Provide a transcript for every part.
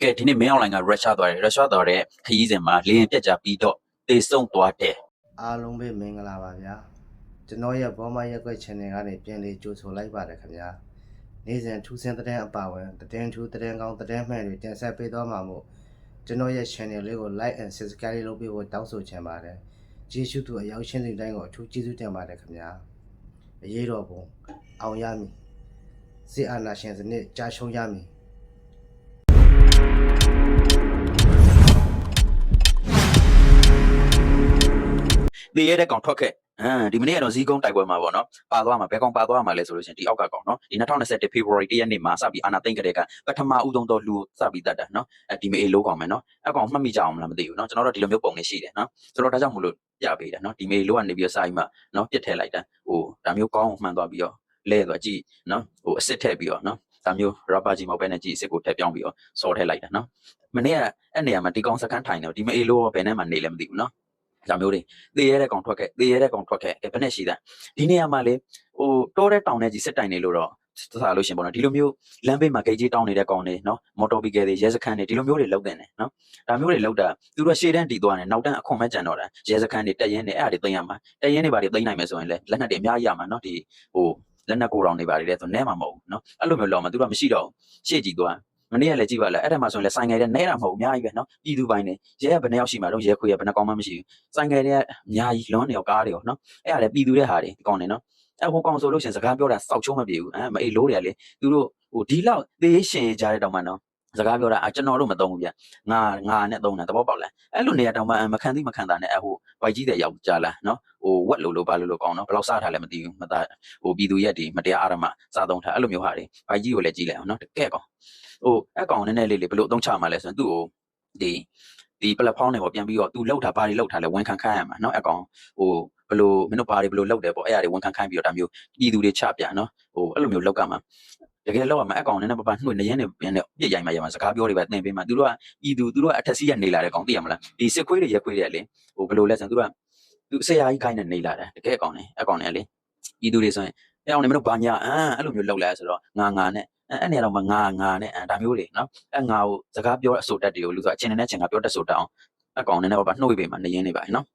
ကဲဒီနေ့မင်းအွန်လိုင်းကရုရှားသွားတယ်ရုရှားသွားတဲ့ခရီးစဉ်မှာလေရင်ပြက်ကြပြီးတော့တေဆုံးသွားတယ်အားလုံးပဲမင်္ဂလာပါဗျာကျွန်တော်ရဲ့ဘောမရက်ွက် channel ကနေပြန်လေးကြိုဆိုလိုက်ပါတယ်ခင်ဗျာနေ့စဉ်ထူးဆန်းတဲ့အပါဝင်တဲ့ထူးတဲ့ကောင်းတဲ့မှန်တွေတင်ဆက်ပေးသွားမှာမို့ကျွန်တော်ရဲ့ channel လေးကို like and subscribe လုပ်ပေးဖို့တောင်းဆိုချင်ပါတယ်ကျေးဇူးတူအရောက်ချင်းစီတိုင်းကိုအထူးကျေးဇူးတင်ပါတယ်ခင်ဗျာအရေးတော်ပုံအောင်ရမည်စစ်အာဏာရှင်စနစ်ကြာရှုံးရမည် တေရတဲ့ကောင်ထွက်ခဲ့အမ်ဒီမနေ့ကတော့ဇီးကုန်းတိုက်ပွဲမှာပေါ့နော်ပါသွားမှာဘယ်ကောင်ပါသွားမှာလဲဆိုလို့ရှိရင်ဒီအောက်ကကောင်နော်ဒီ2021 February 1ရက်နေ့မှာစပြီးအာနာသိမ့်ကြတဲ့ကပထမဦးဆုံးတော့လူစပြီးတတ်တာနော်အဲဒီမေအေလိုကောင်မယ်နော်အကောင်မှတ်မိကြအောင်မလားမသိဘူးနော်ကျွန်တော်တို့ဒီလိုမျိုးပုံနေရှိတယ်နော်ကျွန်တော်ဒါကြောင့်မလို့ပြပေးတယ်နော်ဒီမေလိုကနေပြီးတော့စာကြီးမှာနော်ပြစ်ထဲလိုက်တာဟိုဒါမျိုးကောင်းမှန်သွားပြီးတော့လဲသွားကြည့်နော်ဟိုအစ်စ်ထည့်ပြီးတော့နော် ဒါမျိုး rubber ကြီးမဟုတ်ဘဲနဲ့ကြည့်အစ်စ်ကိုထည့်ပြောင်းပြီးတော့စော်ထည့်လိုက်တာနော်မနေ့ကအဲ့နေရာမှာဒီကောင်စကန်ထိုင်တယ်ဒီမေအေလိုဘယ်နဲ့မှနေလဲမသိဘူးနော်ဒါမျိုးတွေသေရတဲ့ကောင်ထွက်ခဲ့သေရတဲ့ကောင်ထွက်ခဲ့အဲဘယ်နဲ့ရှိတာဒီနေရာမှာလေဟိုတောတဲ့တောင်ထဲကြီးစစ်တိုင်နေလို့တော့သစားလို့ရှင်ပေါ့နော်ဒီလိုမျိုးလမ်းဘေးမှာဂိတ်ကြီးတောင်းနေတဲ့ကောင်တွေနော်မော်တော်ဘီကယ်တွေရဲစခန်းတွေဒီလိုမျိုးတွေလောက်တဲ့နေနော်ဒါမျိုးတွေလောက်တာသူတို့ရှေ့တန်းတီသွားတယ်နောက်တန်းအခွန်မဲ့ကြံတော့တာရဲစခန်းတွေတက်ရင်တွေအဲ့ဒါတွေသိမ်းရမှာတက်ရင်တွေဘာတွေသိမ်းနိုင်မယ်ဆိုရင်လေလက်နက်တွေအများကြီးရမှာနော်ဒီဟို လက်နက်ကိုတောင်တွေဘာတွေလဲဆိုနဲမှာမဟုတ်ဘူးနော်အဲ့လိုမျိုးလောက်မှာသူတို့ကမရှိတော့ဘူးရှေ့ကြည့်သွားမနေ့ကလည်းကြည့်ပါလားအဲ့ဒါမှဆိုရင်လည်းဆိုင်ငယ်တဲ့နဲတာမဟုတ်ဘူးအများကြီးပဲနော်ပြည်သူပိုင်းနေရဲကဘယ်နှယောက်ရှိမှာတော့ရဲခွေရဘယ်နှကောင်မှမရှိဘူးဆိုင်ငယ်တွေကအများကြီးလွန်နေရောကားတွေရောနော်အဲ့ဒါလည်းပြည်သူတဲ့ဟာတွေဒီကောင်နေနော်အဲ့ဟိုကောင်ဆိုလို့ရှရင်စကားပြောတာစောက်ချုံးမပြေဘူးအဲမအေးလို့တွေကလေသူတို့ဟိုဒီလောက်သေးရှင်ကြတဲ့တောင်မှနော် စကားပြောတာအကျွန်တော်တို့မသုံးဘူးဗျငါငါနဲ့သုံးတာသဘောပေါက်လားအဲ့လိုနေရာတောင်မှမခံသိမခံတာနဲ့အဟိုဘိုက်ကြီးတဲ့ရောက်ကြလားနော်ဟိုဝက်လို့လို့ဘာလို့လို့ကောင်းနော်ဘယ်လောက်စားထားလဲမသိဘူးမသားဟိုပြည်သူရက်ဒီမတရားအာရမစားသုံးထားအဲ့လိုမျိုးဟာတွေဘိုက်ကြီးကိုလည်းကြည့်လိုက်အောင်နော်တကဲ့ကောင်ဟိုအကောင်နည်းနည်းလေးလေးဘယ်လိုအသုံးချမှာလဲဆိုရင်သူ့ကိုဒီဒီ platform တွေပေါ်ပြန်ပြီးတော့ तू လောက်တာဘာတွေလောက်ထားလဲဝန်ခံခိုင်းရမှာနော်အကောင်ဟိုဘယ်လိုမင်းတို့ဘာတွေဘယ်လိုလောက်တယ်ပေါ့အဲ့အရာတွေဝန်ခံခိုင်းပြီးတော့ဒါမျိုးပြည်သူတွေချပြနော်ဟိုအဲ့လိုမျိုးလောက်ကမှာ တကယ်လောက်ရမှာအကောင်နည်းနည်းပပနှွေနေရင်းနေပြန်နေပြစ်ရိုက်မှရမှာစကားပြောတွေပဲသင်ပေးမှာသူတို့ကပြည်သူသူတို့ကအထက်စီးရနေလာတဲ့ကောင်သိရမလားဒီစစ်ခွေးတွေရက်ခွေးတွေလေဟိုဘယ်လိုလဲဆိုရင်သူတို့ကသူဆရာကြီးခိုင်းနေနေလာတယ်တကယ်အကောင်နေအကောင်နေလေပြည်သူတွေဆိုရင်အဲ့အောင်နေမင်းတို့ဘာညာအမ်အဲ့လိုမျိုးလောက်လာဆိုတော့ငါငါနဲ့အဲ့အဲ့နေရာတော့ငါငါနဲ့အဲဒါမျိုးတွေနော်အဲ့ငါကိုစကားပြောအဆိုတက်တွေကိုလူဆိုအချင်းနဲ့ချင်းကပြောတက်ဆိုတက်အောင်အကောင်နဲ့တော့နှုတ်ပေးမှနေရင်းနေပါနော်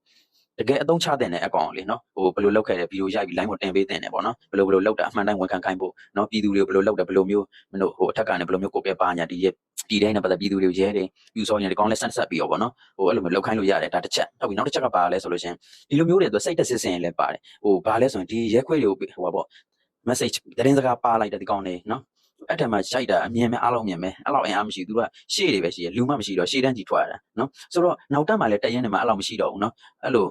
တကယ်အသုံးချတဲ့အကောင်လေးနော်ဟိုဘယ်လိုလောက်ခဲ့တယ်ဗီဒီယိုရိုက်ပြီး line ပေါ်တင်ပေးတင်တယ်ပေါ့နော်ဘယ်လိုဘယ်လိုလောက်တာအမှန်တိုင်းဝန်ခံခိုင်းဖို့နော်ပြည်သူတွေကိုဘယ်လိုလောက်တယ်ဘယ်လိုမျိုးမင်းတို့ဟိုအထက်ကနေဘယ်လိုမျိုးကိုပြပါညာဒီရဲ့ဒီတိုင်းနဲ့ပတ်သက်ပြည်သူတွေကိုရဲတယ်ယူဆောရင်ဒီကောင်လဲဆက်ဆက်ပြီးတော့ပေါ့နော်ဟိုအဲ့လိုမျိုးလောက်ခိုင်းလို့ရတယ်ဒါတစ်ချက်ဟုတ်ပြီနောက်တစ်ချက်ကပါလဲဆိုလို့ရှင်ဒီလိုမျိုးတွေသူစိတ်တက်စစ်စင်ရင်လည်းပါတယ်ဟိုဘာလဲဆိုရင်ဒီရဲခွေးတွေကိုဟိုပါပေါ့ message သတင်းစကားပါလိုက်တဲ့ဒီကောင်နေနော်အဲ့ထက်မှရှိုက်တာအမြင်မဲ့အားလုံးမြင်မဲ့အဲ့လောက်အင်အားမရှိဘူးသူကရှေ့တွေပဲရှိရလူမှမရှိတော့ရှေ့တန်းကြီးထွက်ရတာနော်ဆိုတော့နောက်တက်မှလည်းတရင်နေမှာအဲ့လောက်မရှိတော့ဘူးနော်အဲ့လို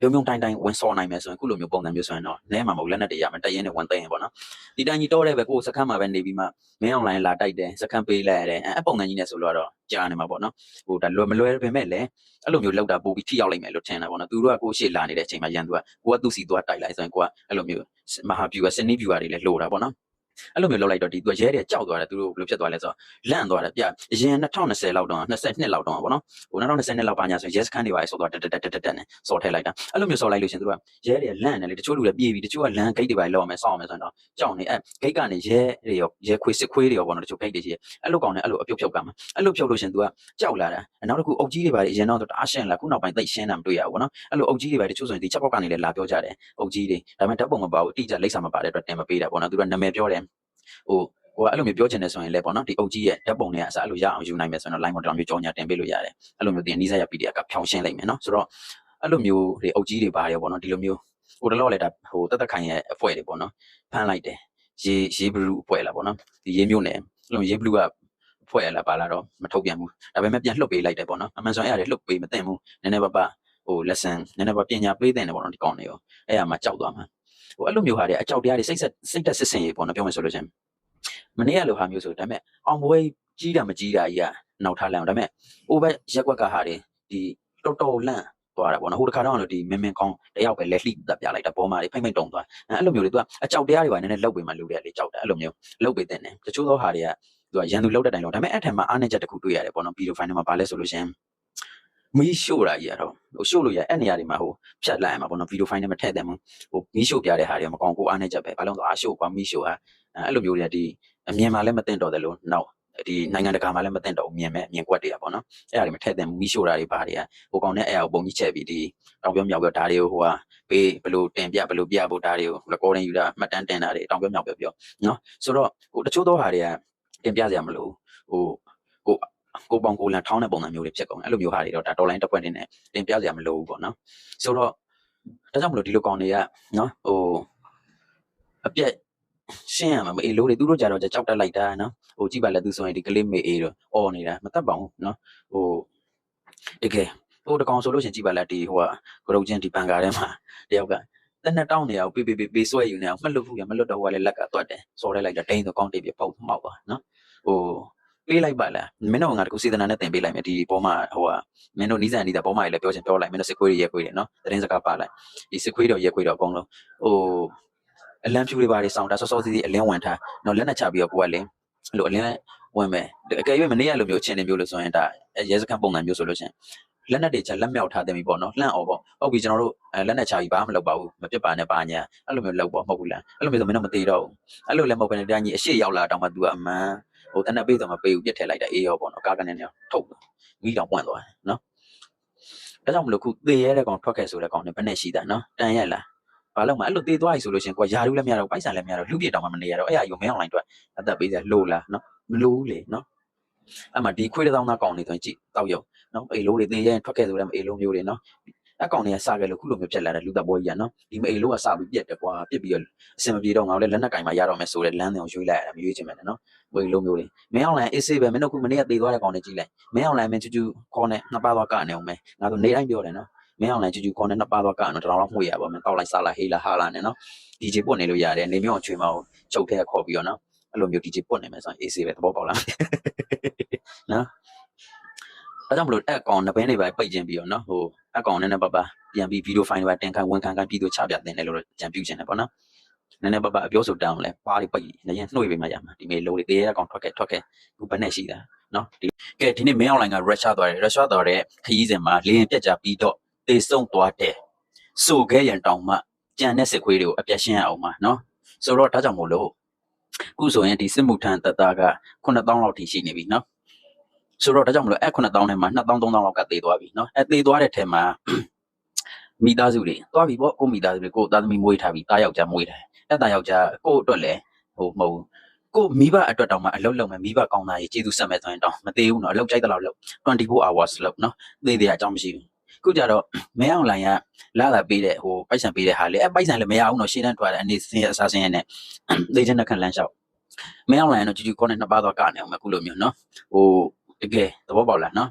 ပြုံပြုံတိုင်းတိုင်းဝင်စော်နိုင်မယ်ဆိုရင်ခုလိုမျိုးပုံစံမျိုးဆိုရင်တော့နဲမှာမဟုတ်လက်နဲ့တရမယ်တရင်နဲ့ဝင်သိရင်ပေါ့နော်ဒီတိုင်းကြီးတော့တဲ့ပဲကိုယ်စခန်းမှာပဲနေပြီးမှမင်းအွန်လိုင်းလာတိုက်တယ်စခန်းပေးလိုက်ရတယ်အဲ့ပုံစံကြီးနဲ့ဆိုတော့ကြာနေမှာပေါ့နော်ဟိုဒါလွယ်မလွယ်ပဲမဲ့လည်းအဲ့လိုမျိုးလောက်တာပို့ပြီးထိရောက်လိုက်မယ်လို့ထင်တာပေါ့နော်သူတို့ကကိုရှေ့လာနေတဲ့အချိန်မှာရန်သူကကိုကသူ့စီသွားတိုက်လိုက်ဆိုရင်ကိုကအဲ့လိုမျိုးမဟာဗျူကစနီးဗျူတွေလည်းလိုတာပေါ့နော် အဲ့လိုမျိုးလောက်လိုက်တော့ဒီသူကရဲတဲ့ကြောက်သွားတယ်သူတို့ဘယ်လိုဖြစ်သွားလဲဆိုတော့လန့်သွားတယ်ပြအရင်2020လောက်တော့22လောက်တော့ပေါ့နော်ဟို2020လောက်ပါညာဆိုရင်ရဲစခန်းတွေပါဆိုတော့တက်တက်တက်တက်တက်နဲ့စော်ထည့်လိုက်တာအဲ့လိုမျိုးစော်လိုက်လို့ရှင်သူကရဲတွေလန့်တယ်လေတချို့လူတွေပြေးပြီးတချို့ကလန့်ဂိတ်တွေပါလောက်အောင်မယ်စောင့်အောင်မယ်ဆိုတော့ကြောက်နေအဲ့ဂိတ်ကနေရဲတွေရောရဲခွေးစစ်ခွေးတွေရောပေါ့နော်တချို့ဂိတ်တွေရှိတယ်အဲ့လိုကောင်နဲ့အဲ့လိုအပြုတ်ဖြုတ်ကမှာအဲ့လိုဖြုတ်လို့ရှင်သူကကြောက်လာတာနောက်တစ်ခုအုပ်ကြီးတွေပါအရင်တော့တအားရှင်းလာခုနောက်ပိုင်းသိရှင်းတာမတွေ့ရဘူးပေါ့နော်အဲ့လိုအုပ်ကြီးတွေပါတချို့ဆိုရင်ဒီချက်ပေါက်ကနေလည်းလာပြောကြတယ်အုပ်ကြီးတွေဒါပေမဲ့ဓာတ်ပုံမပါဘူးအတိအကျလိမ့်စာမပါတဲ့အတွက်တင်မပေးတာပေါ့နော်သူကနာမည်ပြောတယ် ဟိုဟိုအဲ့လိုမျိုးပြောချင်တယ်ဆိုရင်လည်းပေါ့နော်ဒီအုပ်ကြီးရဲ့ဓာတ်ပုံတွေကအစားအဲ့လိုရအောင်ယူနိုင်မယ်ဆိုရင်တော့ line model မျိုးကြောညာတင်ပေးလို့ရတယ်အဲ့လိုမျိုးတင်နီးစပ်ရ PDF ကဖြောင်းရှင်းလိုက်မယ်နော်ဆိုတော့အဲ့လိုမျိုးဒီအုပ်ကြီးတွေပါရောပေါ့နော်ဒီလိုမျိုးဟိုတလောလေဒါဟိုတက်တက်ခိုင်ရဲ့အဖွဲတွေပေါ့နော်ဖမ်းလိုက်တယ်ရေရေဘလူးအဖွဲလာပေါ့နော်ဒီရေမျိုးနယ်အဲ့လိုရေဘလူးကဖွဲ့လာပါလာတော့မထုတ်ပြန်ဘူးဒါပေမဲ့ပြန်လှုပ်ပေးလိုက်တယ်ပေါ့နော်အမှန်ဆိုရင်အဲ့ဒါတွေလှုပ်ပေးမသိဘူးနည်းနည်းပါးပါဟို lesson နည်းနည်းပါးပညာပေးတဲ့တယ်ပေါ့နော်ဒီကောင်းနေရောအဲ့အမှကြောက်သွားမှာ ဟိုအဲ့လိုမျိုးဟာတွေအကြောက်တရားတွေစိတ်ဆက်စိတ်သက်စစ်စင်ရေးပေါ့နော်ပြောမယ်ဆိုလို့ချင်းမနေ့ကလိုဟာမျိုးဆိုဒါပေမဲ့အောင်ပွဲကြီးတာမကြီးတာကြီးကနောက်ထားလမ်းဒါပေမဲ့အိုဘက်ရက်ကွက်ကဟာတွေဒီတော်တော်လန့်သွားတာပေါ့နော်ဟိုတခါတော့လို့ဒီမင်းမင်းကောင်းတယောက်ပဲလက်လှိတက်ပြလိုက်တာပေါ်မှာတွေဖိမ့်ဖိမ့်တုံသွားအဲ့လိုမျိုးတွေသူကအကြောက်တရားတွေပါနည်းနည်းလောက်ပေးမှလူတွေကလေကြောက်တယ်အဲ့လိုမျိုးလောက်ပေးတဲ့တယ်တချို့သောဟာတွေကသူကရန်သူလောက်တဲ့တိုင်လို့ဒါပေမဲ့အဲ့ထက်မှအားနေချက်တစ်ခုတွေ့ရတယ်ပေါ့နော်ဗီဒီယိုဖိုင်ထဲမှာပါလဲဆိုလို့ရှင် မီးရှို့တာကြီးရတော့ဟိုရှို့လို့ရအဲ့နေရာတွေမှာဟိုဖြတ်လိုက်ရမှာပေါ့နော်ဗီဒီယိုဖိုင်ထဲမှာထည့်တယ်မို့ဟိုမီးရှို့ပြတဲ့ဟာတွေမကောင်းကိုအားနေချက်ပဲဘာလို့လဲဆိုအားရှို့ကွာမီးရှို့ဟာအဲ့လိုမျိုးတွေကဒီအမြင်မှလည်းမသိတော့တယ်လို့နောက်ဒီနိုင်ငံတကာမှာလည်းမတင်တော့ဘူးမြင်မဲ့မြင်ကွက်တွေကပေါ့နော်အဲ့ဒါတွေမထည့်သင့်ဘူးမိရှို့တာတွေဘာတွေကဟိုကောင်နဲ့အဲ့ဒါကိုပုံကြီးချက်ပြီးဒီတောင်ပြောမြောက်ပြောဒါတွေကိုဟိုဟာပေးဘယ်လိုတင်ပြဘယ်လိုပြဖို့ဒါတွေကို recording ယူတာမှတ်တမ်းတင်တာတွေတောင်ပြောမြောက်ပြောပြောနော်ဆိုတော့ဟိုတချို့သောဟာတွေကတင်ပြစရာမလိုဘူးဟိုကို ကိုပေါင်ကိုလန်ထောင်းတဲ့ပုံစံမျိုးတွေဖြစ်ကုန်တယ်အဲ့လိုမျိုးဟာတွေတော့ဒါ dollar တစ်ပွင့်တင်းနဲ့တင်ပြစရာမလိုဘူးပေါ့နော်ဆိုတော့ဒါကြောင့်မလို့ဒီလိုကောင်တွေကနော်ဟိုအပြက်ရှင်းရမှာမအေးလို့လေသူတို့ကြတော့ကြောက်တက်လိုက်တာနော်ဟိုကြည့်ပါလေသူဆိုရင်ဒီကလေးမေအေးတော့အော်နေတာမတတ်ပါဘူးနော်ဟိုတကယ်ဟိုတကောင်ဆိုလို့ရှင်ကြည့်ပါလေဒီဟိုကဂရုချင်းဒီဘန်ကာထဲမှာတယောက်ကတနက်တောင်းနေအောင်ပေးပေးပေးဆွဲယူနေအောင်မလွတ်ဘူးရမလွတ်တော့ဟိုကလည်းလက်ကသွတ်တယ်စော်ရဲလိုက်တာဒိန်းဆိုကောင်းတေးပြပုတ်မှောက်ပါနော်ဟို ပေးလိုက်ပါလားမင်းတို့ငါတကူစေတနာနဲ့တင်ပေးလိုက်မယ်ဒီပေါ်မှာဟိုကမင်းတို့နီးစံနီးတာပေါ်မှာလည်းပြောချင်ပြောလိုက်မင်းတို့စစ်ခွေးတွေရဲခွေးတွေနော်သတင်းစကားပါလိုက်ဒီစစ်ခွေးတွေရဲခွေးတွေအကုန်လုံးဟိုအလံဖြူတွေပါတွေစောင်းတာစောစောစီးစီးအလင်းဝင်ထားနော်လက်နဲ့ချပြီးတော့ကိုကလည်းအဲ့လိုအလင်းဝင်မယ်အကယ်၍မနေရလို့မျိုးချင်းနေမျိုးလို့ဆိုရင်ဒါရဲစခန်းပုံစံမျိုးဆိုလို့ရှင်လက်နဲ့တွေချလက်မြောက်ထားတယ်ပြီပေါ့နော်လှန့်အောင်ပေါ့ဟုတ်ပြီကျွန်တော်တို့လက်နဲ့ချပြီးဘာမှမလုပ်ပါဘူးမပြစ်ပါနဲ့ပါညာအဲ့လိုမျိုးလုပ်ပေါ့မဟုတ်ဘူးလားအဲ့လိုမျိုးဆိုမင်းတို့မသေးတော့ဘူးအဲ့လိုလည်းမဟုတ်ဘဲနဲ့တရားကြီးအရှိရောက်လာတော့မှ तू အမှန် ဟိုတနက်ပေးဆိုမပေးဘူးပြစ်ထည့်လိုက်တာအေးရောပေါ့နော်ကားကနေနေထုတ်မိတောင်ပွန့်သွားတယ်နော်ဒါကြောင့်မလို့ခုသေရဲတဲ့ကောင်ထွက်ခဲ့ဆိုတဲ့ကောင်နဲ့ဘယ်နဲ့ရှိတာနော်တန်ရက်လားဘာလို့မအဲ့လိုသေသွားပြီဆိုလို့ရှင်ကိုယာရုလည်းမရတော့ပိုက်ဆံလည်းမရတော့လူပြတောင်မှမနေရတော့အဲ့အယူမင်းအွန်လိုင်းအတွက်အသက်ပေးစရာလိုလားနော်မလိုဘူးလေနော်အဲ့မှာဒီခွေးတစ်သောင်းသားကောင်နေဆိုရင်ကြည့်တောက်ရုံနော်အေလိုတွေသေရဲထွက်ခဲ့ဆိုတဲ့အေလိုမျိုးတွေနော် အကောင်တွေကစခဲ့လို့ခုလိုမျိုးဖြစ်လာတဲ့လူသက်ပွဲကြီးကနော်ဒီမအေလိုကစပြီးပြက်တယ်ကွာပြက်ပြီးတော့အစင်မပြေတော့ငါလည်းလက်နက်ကင်မှာရတော့မယ်ဆိုတဲ့လမ်းတွေကိုရွေးလိုက်ရတာမရွေးချင်မယ်နော်ဝေလိုမျိုးတွေမင်းအောင်လိုင်းအေးဆေးပဲမင်းတို့ခုမနေ့ကသေသွားတဲ့ကောင်တွေကြည့်လိုက်မင်းအောင်လိုင်းမင်းချူချူခေါ်နေနှစ်ပါးသွားကနေအောင်မယ်ငါတို့နေတိုင်းပြောတယ်နော်မင်းအောင်လိုင်းချူချူခေါ်နေနှစ်ပါးသွားကနေတော့တော်တော်မှွေရပါမယ်တောက်လိုက်စားလိုက်ဟေးလာဟာလာနေနော် DJ ပွတ်နေလို့ရတယ်နေမျိုးအောင်ချွေမအောင်ချုပ်ထဲခေါ်ပြီးတော့နော်အဲ့လိုမျိုး DJ ပွတ်နေမယ်ဆိုရင်အေးဆေးပဲသဘောပေါက်လားနော် ဒါကြောင့်မလို့အဲ့အကောင်နှစ်ဘဲနေပါပိတ်ခြင်းပြီးတော့နော်ဟိုအကောင်နဲ့နဲ့ပပပြန်ပြီးဗီဒီယိုဖိုင်တွေပါတင်ခိုင်းဝန်ခံခိုင်းပြီးတော့ချပြတင်တယ်လို့ကြံပြူခြင်းတယ်ပေါ့နော်နည်းနည်းပပအပြောဆိုတောင်းလဲပါးတွေပိတ်နေရင်နှုတ်ပေးမှရမှာဒီမေလိုတွေတေးရအကောင်ထွက်ခဲ့ထွက်ခဲ့ခုဘယ်နဲ့ရှိတာနော်ဒီကဲဒီနေ့မင်းအွန်လိုင်းကရက်ရှာသွားတယ်ရက်ရှာသွားတဲ့ခရီးစဉ်မှာလေရင်ပြက်ကြပြီးတော့တေဆုံးသွားတယ်ဆိုခဲ့ရန်တောင်မှကြံတဲ့စစ်ခွေးတွေကိုအပြတ်ရှင်းရအောင်ပါနော်ဆိုတော့ဒါကြောင့်မို့လို့ခုဆိုရင်ဒီစစ်မှုထမ်းတပ်သားက9000လောက်ထိရှိနေပြီနော် ဆိုတော့ဒါကြောင့်မလို့အဲ့9000ထဲမှာ2000 3000လောက်ကသေသွားပြီနော်အဲ့သေသွားတဲ့ထဲမှာမိသားစုတွေသွားပြီပေါ့ကိုမိသားစုတွေကိုသားသမီးမွေးထားပြီတားယောက်ျားမွေးထားအဲ့တာယောက်ျားကိုအတွက်လည်းဟိုမဟုတ်ဘူးကိုမိဘအတွက်တောင်မှအလုပ်လုပ်မယ်မိဘကောင်းသားကြီးကျေးဇူးဆက်မယ်ဆိုရင်တောင်မသေးဘူးနော်အလုပ်ကြိုက်တဲ့လောက်လုပ်24 hours လုပ်နော်သေသေးအကြောင်းမရှိဘူးခုကြတော့မဲအောင်လိုင်းကလာလာပေးတဲ့ဟိုပိုက်ဆံပေးတဲ့ဟာလေအဲပိုက်ဆံလည်းမရဘူးနော်ရှင်းတန်းထွက်တယ်အနေစင်းအစားစင်းရနဲ့သေချင်တဲ့ခံလမ်းလျှောက်မဲအောင်လိုင်းကတော့ကြူကြူခေါင်းနဲ့နှစ်ပါးတော့ကနေအောင်မယ်ခုလိုမျိုးနော်ဟို တကယ်သဘောပေါက်လားနော်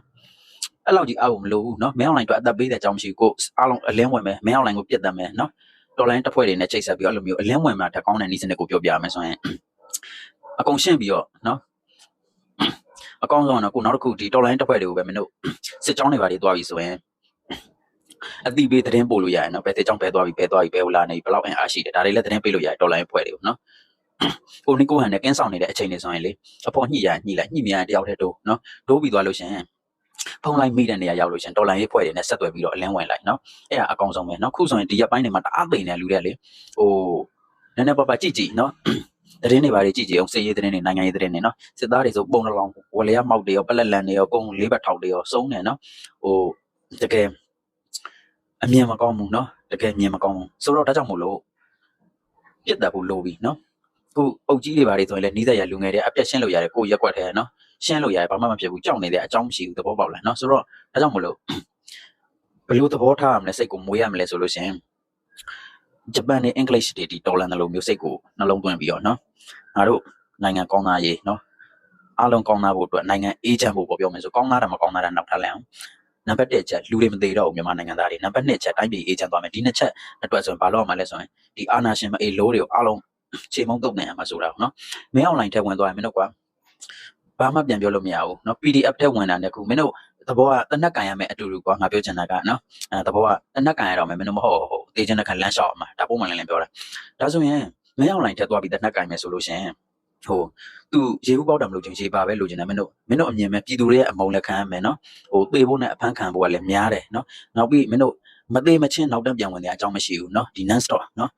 အဲ့လောက်ကြီးအားကိုမလိုဘူးနော်မဲအောင်လိုင်းတော့အသက်ပေးတဲ့အကြောင်းမရှိဘူးကိုအားလုံးအလင်းဝင်မယ်မဲအောင်လိုင်းကိုပြတ်တတ်မယ်နော်တော်လိုင်းတစ်ဖွဲ့တွေနဲ့ချိတ်ဆက်ပြီးအဲ့လိုမျိုးအလင်းဝင်မှာတက်ကောင်းတဲ့နီးစနစ်ကိုပြောပြရမယ်ဆိုရင်အကုန်ရှင်းပြီးတော့နော်အကောင်းဆုံးကတော့ကိုနောက်တစ်ခုဒီတော်လိုင်းတစ်ဖွဲ့တွေကိုပဲမင်းတို့စစ်ကြောင်းတွေပါတွေတွားပြီးဆိုရင်အတိပေးသတင်းပို့လို့ရရင်နော်ဘယ်စစ်ကြောင်းပဲတွားပြီးပဲတွားပြီးပဲဟိုလာနေဘယ်လောက်အင်အားရှိတယ်ဒါတွေလည်းသတင်းပေးလို့ရတယ်တော်လိုင်းဖွဲ့တွေကိုနော် ကိုနီကိုဟန်နဲ့ကင်းဆောင်နေတဲ့အချိန်တွေဆိုရင်လေအပေါ်ညှိရညှိလိုက်ညှိမြန်တယောက်တည်းတိုးနော်တိုးပြီးသွားလို့ရှင်ဖုံးလိုက်မိတဲ့နေရာရောက်လို့ရှင်တော်လိုင်းရေးဖွဲ့တွေနဲ့ဆက်သွယ်ပြီးတော့အလင်းဝင်လိုက်နော်အဲ့ဒါအကောင်ဆုံးပဲနော်ခုဆိုရင်ဒီရက်ပိုင်းတွေမှာတအားသိနေလူတွေလေဟိုနည်းနည်းပါးပါကြည့်ကြည့်နော်သတင်းတွေဘာတွေကြည့်ကြည့်အောင်စစ်ရေးသတင်းတွေနိုင်ငံရေးသတင်းတွေနော်စစ်သားတွေဆိုပုံတစ်လောင်ဝလျားမောက်တွေရောပလက်လန်တွေရောကုန်းလေးဘက်ထောက်တွေရောစုံးတယ်နော်ဟိုတကယ်အမြင်မကောင်းဘူးနော်တကယ်မြင်မကောင်းဘူးဆိုတော့ဒါကြောင့်မို့လို့ပြစ်တတ်ဖို့လိုပြီနော် ခုအုပ်ကြီးတွေဘာတွေဆိုရင်လည်းနီးစပ်ရလူငယ်တွေအပြတ်ရှင်းလို့ရတယ်ကိုရက်ွက်ထဲနော်ရှင်းလို့ရတယ်ဘာမှမဖြစ်ဘူးကြောက်နေတဲ့အကြောင်းမရှိဘူးသဘောပေါက်လားနော်ဆိုတော့ဒါကြောင့်မို့လို့ဘယ်လိုသဘောထားရမလဲစိတ်ကိုမွေးရမလဲဆိုလို့ရှင်ဂျပန်နဲ့အင်္ဂလိပ်တွေဒီတော်လန်တယ်လို့မျိုးစိတ်ကိုနှလုံးသွင်းပြီးတော့နော်ငါတို့နိုင်ငံကောင်းသားရေးနော်အားလုံးကောင်းသားဖို့အတွက်နိုင်ငံအေးချမ်းဖို့ပေါ့ပြောမယ်ဆိုကောင်းသားတာမကောင်းသားတာနောက်ထားလိုက်အောင်နံပါတ်1ချက်လူတွေမသေးတော့ဘူးမြန်မာနိုင်ငံသားတွေနံပါတ်2ချက်တိုင်းပြည်အေးချမ်းသွားမယ်ဒီနှစ်ချက်အတွက်ဆိုရင်ဘာလို့ရမှာလဲဆိုရင်ဒီအာနာရှင်မအေးလို့တွေကိုအားလုံး ချိန်မုံတုတ်နေရမှာဆိုတာနော်မင်းအွန်လိုင်းထဲဝင်သွားရင်မင်းတို့ကွာဘာမှပြန်ပြောလို့မရဘူးနော် PDF ထဲဝင်တာနဲ့ခုမင်းတို့သဘောကတနက်ကန်ရမယ်အတူတူကွာငါပြောချင်တာကနော်အဲသဘောကတနက်ကန်ရတော့မယ်မင်းတို့မဟုတ်ဟုတ်တေးချင်တဲ့ခံလမ်းလျှောက်အောင်မှာဒါပုံမှန်လည်းလည်းပြောတာဒါဆိုရင်မင်းအွန်လိုင်းထဲသွားပြီးတနက်ကန်မယ်ဆိုလို့ရှင်ဟိုသူရေဘူးပေါက်တယ်မလို့ချင်းရေပါပဲလိုချင်တယ်မင်းတို့မင်းတို့အမြင်မဲ့ပြည်သူတွေရဲ့အမုံလက်ခံရမယ်နော်ဟိုသေဖို့နဲ့အဖမ်းခံဖို့ကလည်းများတယ်နော်နောက်ပြီးမင်းတို့မသေးမချင်းနောက်တန်းပြန်ဝင်တဲ့အကြောင်းမရှိဘူးနော်ဒီ non stop နော်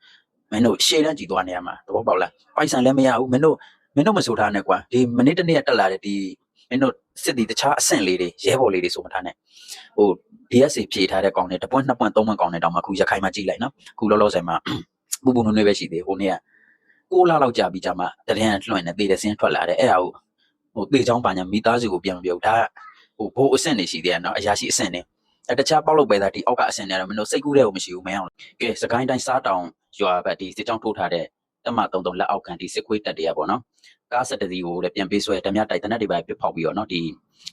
မင်းတို့ရှေ့တန်းကြည်သွားနေရမှာသဘောပေါက်လားပိုက်ဆံလည်းမရဘူးမင်းတို့မင်းတို့မဆိုထားနဲ့ကွာဒီမနေ့တနေ့ကတက်လာတဲ့ဒီမင်းတို့စစ်တီတခြားအဆင့်လေးတွေရဲဘော်လေးတွေဆိုမထားနဲ့ဟို DSC ဖြည့်ထားတဲ့ကောင်တွေတစ်ပွင့်နှစ်ပွင့်သုံးပွင့်ကောင်တွေတောင်မှအခုရခိုင်မှာကြည့်လိုက်နော်အခုလောလောဆယ်မှာပူပူနွေ့နွေ့ပဲရှိသေးဟိုနေ့က6လလောက်ကြာပြီးကြမှာတရင်လွှင့်နေသေးတယ်စင်းထွက်လာတယ်အဲ့ဒါကိုဟိုတေချောင်းပါညာမိသားစုကိုပြန်မပြောဘူးဒါဟိုဘိုးအဆင့်နေရှိသေးတယ်နော်အရာရှိအဆင့်နေအဲ တခြားပေါက်လို့ပဲသားဒီအောက်ကအဆင့်နေတော့မင်းတို့စိတ်ကူးတဲ့ကိုမရှိဘူးမင်းအောင်ကဲစကိုင်းတိုင်းစားတောင်ရွာဘက်ဒီစစ်ကြောင်းထိုးထားတဲ့တမ33လက်အောက်ခံဒီစစ်ခွေးတက်တွေကပေါ့နော်ကားဆက်တစီကိုလည်းပြန်ပေးဆွဲဓမြတိုက်တနက်တွေပဲပြဖောက်ပြီးတော့နော်ဒီ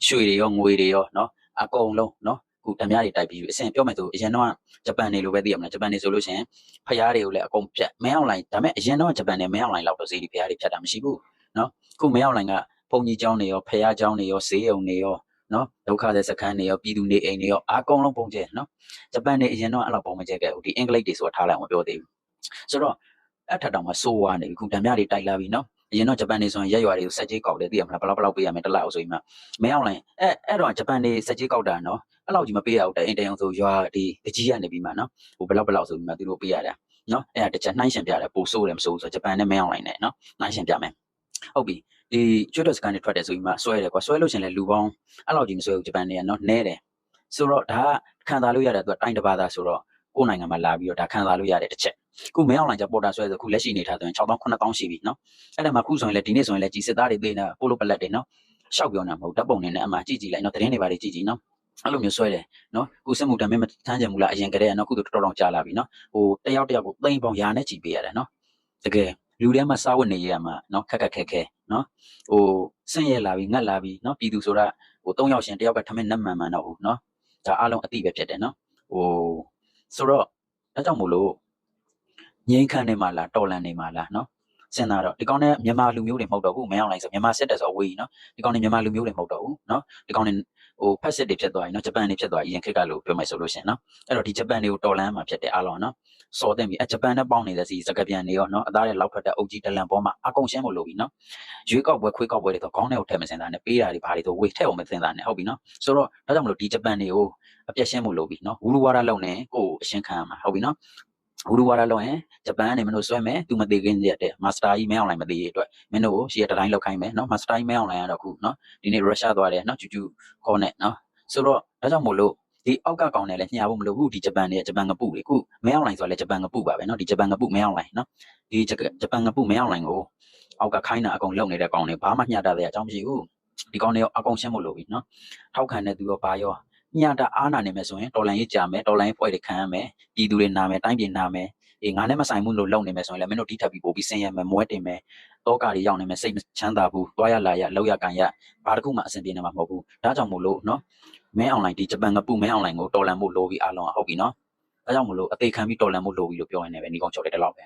ရွှေတွေရောငွေတွေရောနော်အကုန်လုံးနော်ခုဓမြတွေတိုက်ပြီးအဆင်ပြောမယ်ဆိုအရင်တော့ဂျပန်နေလိုပဲသိရမလားဂျပန်နေဆိုလို့ရှိရင်ဖျားတွေကိုလည်းအကုန်ဖြတ်မင်းအောင်လိုင်းဒါပေမဲ့အရင်တော့ဂျပန်နေမင်းအောင်လိုင်းလောက်တော့ဈေးတွေဖျားတွေဖြတ်တာမရှိဘူးနော်ခုမင်းအောင်လိုင်းကဘုံကြီးเจ้าတွေရောဖျားเจ้าတွေရောဈေးုံတွေရော နော်ဒုက္ခတဲ့စခန်းတွေရောပြည်သူနေအိမ်တွေရောအကုန်လုံးပုံကျဲနော်ဂျပန်နေအရင်တော့အဲ့လိုပုံမကျဲခဲ့ဘူးဒီအင်္ဂလိပ်တွေဆိုတာထားလိုက်အောင်မပြောသေးဘူးဆိုတော့အဲ့ထက်တောင်မှစိုးဝါနေပြီခုဓမြတွေတိုက်လာပြီနော်အရင်တော့ဂျပန်နေဆိုရင်ရက်ရွာတွေကိုစက်ကြီးကောက်တယ်သိရမလားဘယ်လောက်ဘယ်လောက်ပေးရမယ်တစ်လောက်ဆိုရင်မှမင်းအောင်လိုင်းအဲ့အဲ့တော့ဂျပန်နေစက်ကြီးကောက်တာနော်အဲ့လောက်ကြီးမပေးရဘူးတဲ့အိမ်တယုံဆိုရွာဒီတကြီးကနေပြီးမှနော်ဟိုဘယ်လောက်ဘယ်လောက်ဆိုပြီးမှသူတို့ပေးရတယ်နော်အဲ့ဒါတစ်ချက်နှိုင်းရှင်ပြတယ်ပိုဆိုးတယ်မဆိုးဘူးဆိုတော့ဂျပန်နဲ့မင်းအောင်လိုင်းနဲ့နော်နှိုင်းရှင်ပြမယ်ဟုတ်ပြီ ဒီကျွတ်တဲ့စကန်တွေထွက်တယ်ဆိုပြီးမှဆွဲတယ်ကွာဆွဲလို့ရှရင်လေလူပေါင်းအဲ့လောက်ကြီးမဆွဲဘူးဂျပန်တွေကနော်နဲတယ်ဆိုတော့ဒါကခံစားလို့ရတယ်သူကတိုင်းတစ်ပါးသားဆိုတော့ကိုယ်နိုင်ငံမှာလာပြီးတော့ဒါခံစားလို့ရတဲ့တစ်ချက်ခုမင်းအောင်လိုင်းကျပေါ်တာဆွဲဆိုခုလက်ရှိနေထားဆိုရင်6000 9000ရှိပြီနော်အဲ့ဒါမှခုဆိုရင်လေဒီနေ့ဆိုရင်လေကြီးစစ်သားတွေသေးနေတာပိုလိုပလက်တွေနော်ရှောက်ပြောနေတာမဟုတ်ဓာတ်ပုံနေနဲ့အမှကြည့်ကြည့်လိုက်နော်သတင်းတွေပါတွေကြည့်ကြည့်နော်အဲ့လိုမျိုးဆွဲတယ်နော်ခုစစ်မှုတမ်းမင်းမထမ်းကြဘူးလားအရင်ကတည်းကနော်ခုတော့တော်တော်ကြာလာပြီနော်ဟိုတယောက်တယောက်ကိုသိမ့်ပေါင်းရာနဲ့ကြည်ပေးရတယ်နော်တကယ် လူထဲမှာစားဝတ်နေရမှာနော်ခက်ခက်ခဲခဲနော်ဟိုဆင့်ရလာပြီငတ်လာပြီနော်ပြည်သူဆိုတာဟို၃ယောက်ရှင်တယောက်ကထမင်းနတ်မှန်မှန်တော့ဘူးနော်ဒါအားလုံးအတိပဲဖြစ်တယ်နော်ဟိုဆိုတော့ဒါကြောင့်မို့လို့ငိမ့်ခန့်နေမှာလားတော်လန်နေမှာလားနော်စဉ်းစားတော့ဒီကောင်နဲ့မြန်မာလူမျိုးတွေမဟုတ်တော့ဘူးမင်းအောင်လိုက်ဆိုမြန်မာစစ်တပ်ဆိုအဝေးကြီးနော်ဒီကောင်နဲ့မြန်မာလူမျိုးတွေမဟုတ်တော့ဘူးနော်ဒီကောင်နဲ့ ဟိုဖက်စစ်တွေဖြစ်သွားပြီနော်ဂျပန်တွေဖြစ်သွားပြီရင်ခက်ကလို့ပြောမယ်ဆိုလို့ရှိရင်နော်အဲ့တော့ဒီဂျပန်တွေကိုတော်လန်မှာဖြစ်တယ်အားလုံးနော်စော်တဲ့ပြီအဂျပန်နဲ့ပေါင်းနေတဲ့စီစကပြန်တွေရောနော်အသားတွေလောက်ထွက်တဲ့အုပ်ကြီးဒလန်ပေါ်မှာအကုန်ရှင်းဖို့လိုပြီနော်ရွေးကောက်ပွဲခွေးကောက်ပွဲတွေတော့ခေါင်းထဲကိုထည့်မစင်တာနဲ့ပေးတာတွေဘာတွေတော့ဝေထည့်အောင်မစင်တာနဲ့ဟုတ်ပြီနော်ဆိုတော့ဒါကြောင့်မလို့ဒီဂျပန်တွေကိုအပြက်ရှင်းဖို့လိုပြီနော်ဝူလူဝါဒလုံနေကိုယ်အရှင်းခံရမှာဟုတ်ပြီနော် ဘူရူဝါလာလောက်ရင်ဂျပန်ကနေမင်းတို့ဆွဲမယ်သူမသေးခင်ရက်တဲ့မာစတာကြီးမင်းအောင်လိုင်းမသေးရအတွက်မင်းတို့ရှေ့ရတတိုင်းလောက်ခိုင်းမယ်နော်မာစတာကြီးမင်းအောင်လိုင်းကတော့ခုနော်ဒီနေ့ရုရှားသွားတယ်နော်ကျူကျူခေါ်နဲ့နော်ဆိုတော့ဒါကြောင့်မို့လို့ဒီအောက်ကကောင်နဲ့လည်းညှာဖို့မလိုဘူးဒီဂျပန်နဲ့ဂျပန်ကပုလေခုမင်းအောင်လိုင်းဆိုလည်းဂျပန်ကပုပါပဲနော်ဒီဂျပန်ကပုမင်းအောင်လိုင်းနော်ဒီဂျပန်ကပုမင်းအောင်လိုင်းကိုအောက်ကခိုင်းတာအကုန်လုံနေတဲ့ကောင်တွေဘာမှညှာတတဲ့အကြောင်းမရှိဘူးဒီကောင်တွေရောအကုန်ရှင်းဖို့လိုပြီနော်ထောက်ခံတဲ့သူရောဘာရော ညတာအားနာနေမယ်ဆိုရင်ဒေါ်လာရေးကြာမယ်ဒေါ်လာရေးပွဲတွေခံရမယ်ပြည်သူတွေနာမယ်တိုင်းပြည်နာမယ်အေးငါနဲ့မဆိုင်ဘူးလို့လုပ်နေမယ်ဆိုရင်လည်းမင်းတို့ဒီထပ်ပြီးပို့ပြီးဆင်းရဲမယ်မွဲတင်မယ်တောကတွေရောက်နေမယ်စိတ်ချမ်းသာဘူးသွားရလာရလောက်ရကန်ရဘာတစ်ခုမှအဆင်ပြေနေမှာမဟုတ်ဘူးဒါကြောင့်မို့လို့နော်မင်းအွန်လိုင်းဒီဂျပန်ကပူမင်းအွန်လိုင်းကိုတော်လန်ဖို့လိုပြီးအားလုံးကဟုတ်ပြီနော်ဒါကြောင့်မို့လို့အသေးခံပြီးတော်လန်ဖို့လိုပြီးလို့ပြောနေတယ်ပဲဒီကောင်ချော်တယ်တလောက်ပဲ